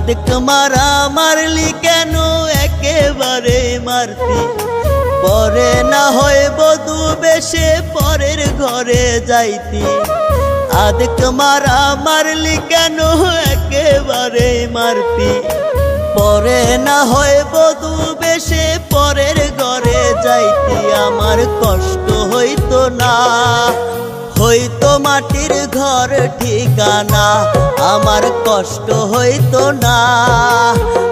আদক মারা মারলি কেন? একেবারে মারতি। পরে না হয় বধু বেশে পরের ঘরে যাইতি। আদক মারা মারলি কেন? একেবারে মারতি। পরে না হয় বধু বেশে পরের ঘরে যাইতি। আমার কষ্ট হইতো না। হইতো মাটির ঘর ঠিকানা আমার কষ্ট হইতো না।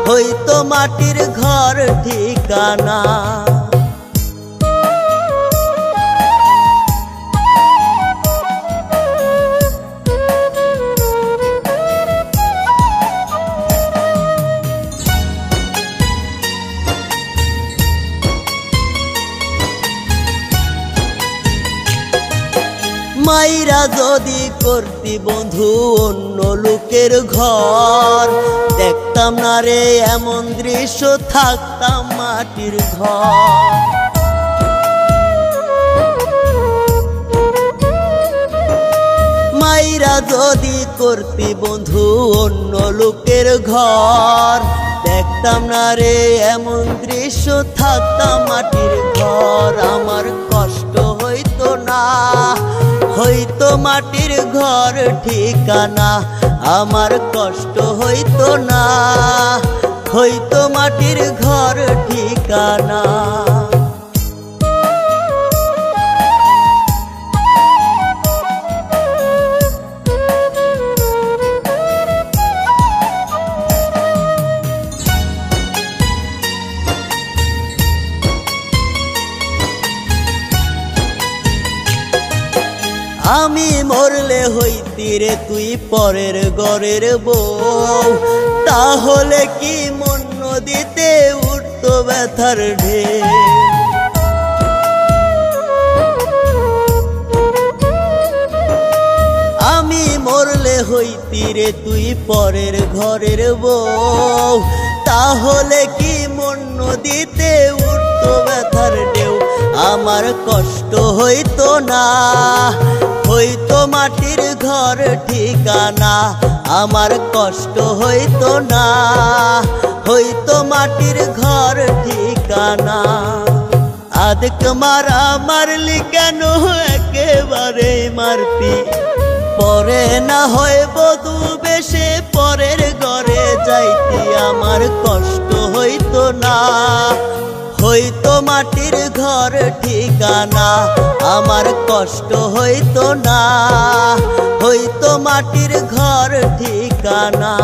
হইতো মাটির ঘর ঠিকানা। মাইরা যদি করতি বন্ধু অন্য লোকের ঘর, দেখতাম না রে এমন দৃশ্য, থাকতাম মাটির ঘর। মাইরা যদি করতি বন্ধু অন্য লোকের ঘর, দেখতাম না রে এমন দৃশ্য, থাকতাম মাটির ঘর। আমার হইতো মাটির ঘর ঠিকানা আমার কষ্ট হইতো না। হইতো মাটির ঘর ঠিকানা। আমি মরলে হইতি রে তুই পরের গরের বউ। তাহলে কি মন নদীতে উঠতো ব্যথার ঢে আমি মরলে হইতি রে তুই পরের ঘরের বউ। তাহলে কি মন নদীতে উঠতো ব্যথার ঢেউ আমার কষ্ট হইতো না। হইতো মাটির ঘর ঠিকানা, আমার কষ্ট হইতো না। হইতো মাটির ঘর ঠিকানা। আদক মারা মারলি কেন একেবারে মারতি পরে না হয় বধু বেশে পরের ঘরে যাইতি আমার কষ্ট হইতো না। হইতো মাটির ঘর ঠিকানা আমার কষ্ট হইতো না। হইতো মাটির ঘর ঠিকানা।